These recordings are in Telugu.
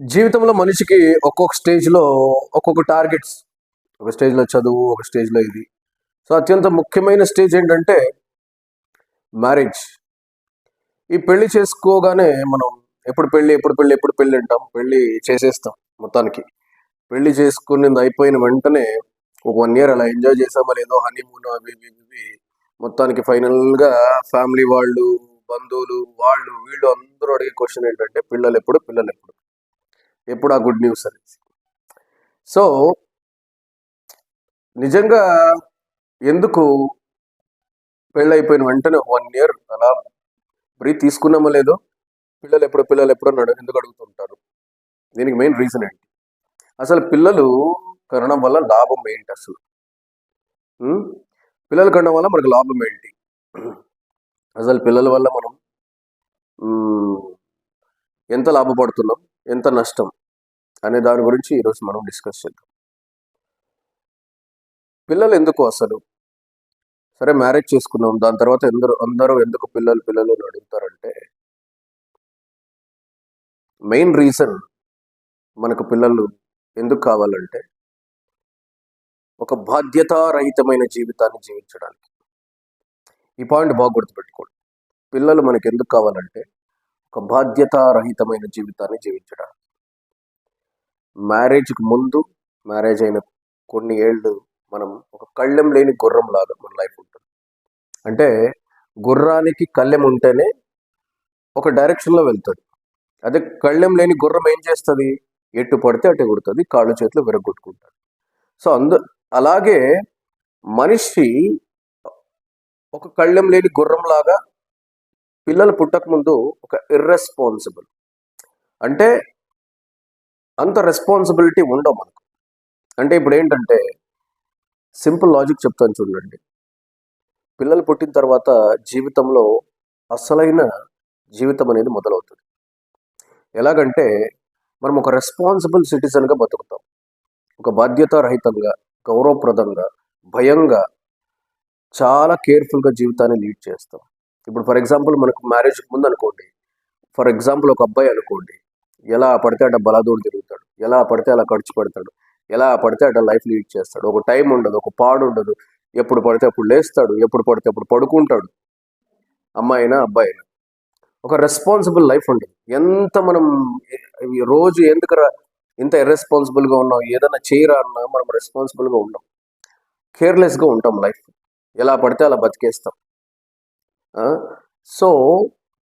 జీవితంలో మనిషికి ఒక్కొక్క స్టేజ్లో ఒక్కొక్క టార్గెట్స్ ఒక స్టేజ్లో చదువు ఒక స్టేజ్లో ఇది. సో అత్యంత ముఖ్యమైన స్టేజ్ ఏంటంటే మ్యారేజ్ ఈ పెళ్ళి చేసుకోగానే మనం ఎప్పుడు పెళ్ళి ఎప్పుడు పెళ్ళి ఎప్పుడు పెళ్ళి అంటాం? పెళ్ళి చేసేస్తాం మొత్తానికి. పెళ్ళి చేసుకునేది అయిపోయిన వెంటనే ఒక వన్ ఇయర్ అలా ఎంజాయ్ చేసామా లేదో హనీమూన్ అవి ఇవి ఇవి. మొత్తానికి ఫైనల్గా ఫ్యామిలీ వాళ్ళు బంధువులు వాళ్ళు వీళ్ళు అందరూ అడిగే క్వశ్చన్ ఏంటంటే పిల్లలు ఎప్పుడు పిల్లలు ఎప్పుడు? ఎప్పుడు ఆ గుడ్ న్యూస్ అనేది సో నిజంగా ఎందుకు పెళ్ళైపోయిన వెంటనే వన్ ఇయర్ అలా బ్రీత్ తీసుకున్నామో లేదో పిల్లలు ఎప్పుడు పిల్లలు ఎప్పుడు అడుగు- ఎందుకు అడుగుతుంటారు? దీనికి మెయిన్ రీజన్ ఏంటి? అసలు పిల్లలు కనడం వల్ల లాభం ఏంటి అసలు? పిల్లలు కనడం వల్ల మనకు లాభం ఏంటి? అసలు పిల్లల వల్ల మనం ఎంత లాభపడుతున్నాం? ఎంత నష్టం అనే దాని గురించి ఈరోజు మనం డిస్కస్ చేద్దాం. పిల్లలు ఎందుకు అసలు? సరే మ్యారేజ్ చేసుకున్నాం. దాని తర్వాత ఎందరూ అందరూ ఎందుకు పిల్లలు పిల్లలు అని అడుగుతారంటే మెయిన్ రీజన్ మనకు పిల్లలు ఎందుకు కావాలంటే ఒక బాధ్యతారహితమైన జీవితాన్ని జీవించడానికి. ఈ పాయింట్ బాగా గుర్తుపెట్టుకోండి. పిల్లలు మనకు ఎందుకు కావాలంటే ఒక బాధ్యతారహితమైన జీవితాన్ని జీవించడానికి. మ్యారేజ్కి ముందు మ్యారేజ్ అయిన కొన్ని ఏళ్ళు మనం ఒక కళ్ళెం లేని గుర్రం లాగా మన లైఫ్ ఉంటుంది. అంటే గుర్రానికి కళ్ళెం ఉంటేనే ఒక డైరెక్షన్లో వెళ్తుంది అదే కళ్ళెం లేని గుర్రం ఏం చేస్తుంది? ఎటు పడితే అటు కొడుతుంది కాళ్ళు చేతులు విరగొట్టుకుంటాడు సో అందు అలాగే మనిషి ఒక కళ్ళెం లేని గుర్రం లాగా పిల్లలు పుట్టక ముందు ఒక ఇర్రెస్పాన్సిబుల్ అంటే అంత రెస్పాన్సిబిలిటీ ఉండవు మనకు. అంటే ఇప్పుడు ఏంటంటే సింపుల్ లాజిక్ చెప్తాను చూడండి. పిల్లలు పుట్టిన తర్వాత జీవితంలో అసలైన జీవితం అనేది మొదలవుతుంది. ఎలాగంటే మనం ఒక రెస్పాన్సిబుల్ సిటిజన్గా బతుకుతాం. ఒక బాధ్యతారహితంగా గౌరవప్రదంగా భయంగా చాలా కేర్ఫుల్గా జీవితాన్ని లీడ్ చేస్తాం. ఇప్పుడు ఫర్ ఎగ్జాంపుల్ మనకు మ్యారేజ్కి ముందు అనుకోండి. ఫర్ ఎగ్జాంపుల్ ఒక అబ్బాయి అనుకోండి. ఎలా పడితే అట బలాదూరు తిరుగుతాడు. ఎలా పడితే అలా ఖర్చు పెడతాడు. ఎలా పడితే అట లైఫ్ లీడ్ చేస్తాడు. ఒక టైం ఉండదు ఒక పాడు ఉండదు. ఎప్పుడు పడితే అప్పుడు లేస్తాడు ఎప్పుడు పడితే అప్పుడు పడుకుంటాడు. అమ్మాయినా అబ్బాయి అయినా ఒక రెస్పాన్సిబుల్ లైఫ్ ఉండదు ఎంత మనం రోజు ఎందుకు ఇంత ఇర్రెస్పాన్సిబుల్గా ఉన్నాం? ఏదైనా చేయరా అన్నా మనం రెస్పాన్సిబుల్గా ఉన్నాం కేర్లెస్గా ఉంటాం లైఫ్ ఎలా పడితే అలా బతికేస్తాం. సో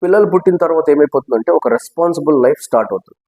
పిల్లలు పుట్టిన తర్వాత ఏమైపోతుందంటే ఒక రెస్పాన్సిబుల్ లైఫ్ స్టార్ట్ అవుతుంది.